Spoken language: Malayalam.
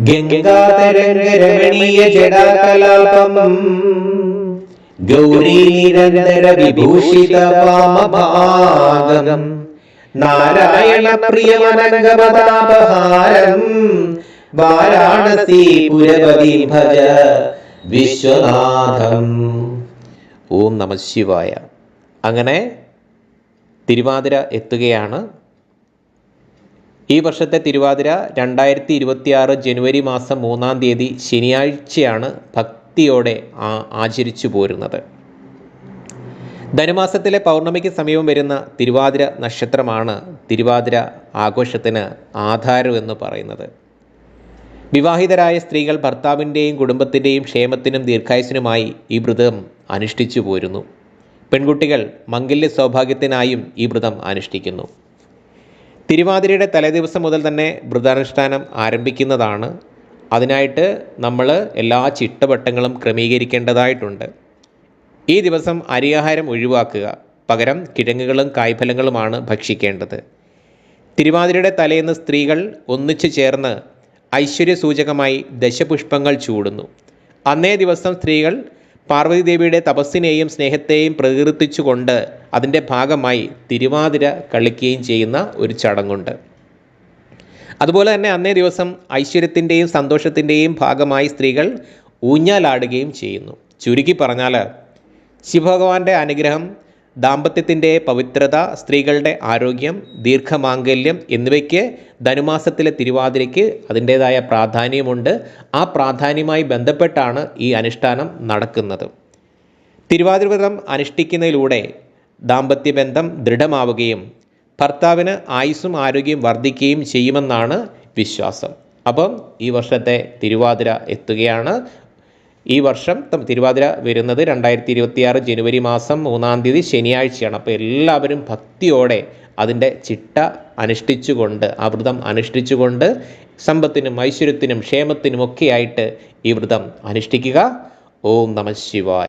ഗംഗാതരംഗരമണീയ ജടാകലാപം ഗൗരീ നിരന്തര വിഭൂഷിത പാമഭാഗം നാരായണ പ്രിയമനംഗപതാപഹാരം. വാരാണസി പുരപതി ഭജ വിശ്വനാഥം. ഓം നമ ശിവായ. അങ്ങനെ തിരുവാതിര എത്തുകയാണ്. ഈ വർഷത്തെ തിരുവാതിര രണ്ടായിരത്തി ഇരുപത്തിയാറ് ജനുവരി മാസം മൂന്നാം തീയതി ശനിയാഴ്ചയാണ് ഭക്തിയോടെ ആചരിച്ചു പോരുന്നത്. ധനുമാസത്തിലെ പൗർണമിക്ക് സമീപം വരുന്ന തിരുവാതിര നക്ഷത്രമാണ് തിരുവാതിര ആഘോഷത്തിന് ആധാരമെന്ന് പറയുന്നത്. വിവാഹിതരായ സ്ത്രീകൾ ഭർത്താവിന്റെയും കുടുംബത്തിന്റെയും ക്ഷേമത്തിനും ദീർഘായുസിനുമായി ഈ വ്രതം അനുഷ്ഠിച്ചു പോരുന്നു. പെൺകുട്ടികൾ മംഗല്യ സൗഭാഗ്യത്തിനായും ഈ വ്രതം അനുഷ്ഠിക്കുന്നു. തിരുവാതിരയുടെ തലേദിവസം മുതൽ തന്നെ വ്രതാനുഷ്ഠാനം ആരംഭിക്കുന്നതാണ്. അതിനായിട്ട് നമ്മൾ എല്ലാ ചിട്ടവട്ടങ്ങളും ക്രമീകരിക്കേണ്ടതായിട്ടുണ്ട്. ഈ ദിവസം അരിയാഹാരം ഒഴിവാക്കുക. പകരം കിഴങ്ങുകളും കായ്ഫലങ്ങളുമാണ് ഭക്ഷിക്കേണ്ടത്. തിരുവാതിരയുടെ തലേന്ന് സ്ത്രീകൾ ഒന്നിച്ചു ചേർന്ന് ഐശ്വര്യസൂചകമായി ദശപുഷ്പങ്ങൾ ചൂടുന്നു. അന്നേ ദിവസം സ്ത്രീകൾ പാർവതി ദേവിയുടെ തപസ്സിനെയും സ്നേഹത്തെയും പ്രകീർത്തിച്ചുകൊണ്ട് അതിന്റെ ഭാഗമായി തിരുവാതിര കളിക്കുകയും ചെയ്യുന്ന ഒരു ചടങ്ങുണ്ട്. അതുപോലെ തന്നെ അന്നേ ദിവസം ഐശ്വര്യത്തിന്റെയും സന്തോഷത്തിന്റെയും ഭാഗമായി സ്ത്രീകൾ ഊഞ്ഞാലാടുകയും ചെയ്യുന്നു. ചുരുക്കി പറഞ്ഞാൽ ശിവഭഗവാന്റെ അനുഗ്രഹം ദാമ്പത്യത്തിന്റെ പവിത്രത സ്ത്രീകളുടെ ആരോഗ്യം ദീർഘമാംഗല്യം എന്നിവയ്ക്ക് ധനുമാസത്തിലെ തിരുവാതിരയ്ക്ക് അതിന്റേതായ പ്രാധാന്യമുണ്ട്. ആ പ്രാധാന്യമായി ബന്ധപ്പെട്ടാണ് ഈ അനുഷ്ഠാനം നടക്കുന്നത്. തിരുവാതിര വ്രതം അനുഷ്ഠിക്കുന്നതിലൂടെ ദാമ്പത്യബന്ധം ദൃഢമാവുകയും ഭർത്താവിന് ആയുസ്സും ആരോഗ്യം വർദ്ധിക്കുകയും ചെയ്യുമെന്നാണ് വിശ്വാസം. അപ്പം ഈ വർഷത്തെ തിരുവാതിര എത്തുകയാണ്. ഈ വർഷം തിരുവാതിര വരുന്നത് രണ്ടായിരത്തി ഇരുപത്തിയാറ് ജനുവരി മാസം മൂന്നാം തീയതി ശനിയാഴ്ചയാണ്. അപ്പോൾ എല്ലാവരും ഭക്തിയോടെ അതിന്റെ ചിട്ട അനുഷ്ഠിച്ചുകൊണ്ട് ആ വ്രതം അനുഷ്ഠിച്ചുകൊണ്ട് സമ്പത്തിനും ഐശ്വര്യത്തിനും ക്ഷേമത്തിനും ഒക്കെയായിട്ട് ഈ വ്രതം അനുഷ്ഠിക്കുക. ഓം നമ ശിവായ.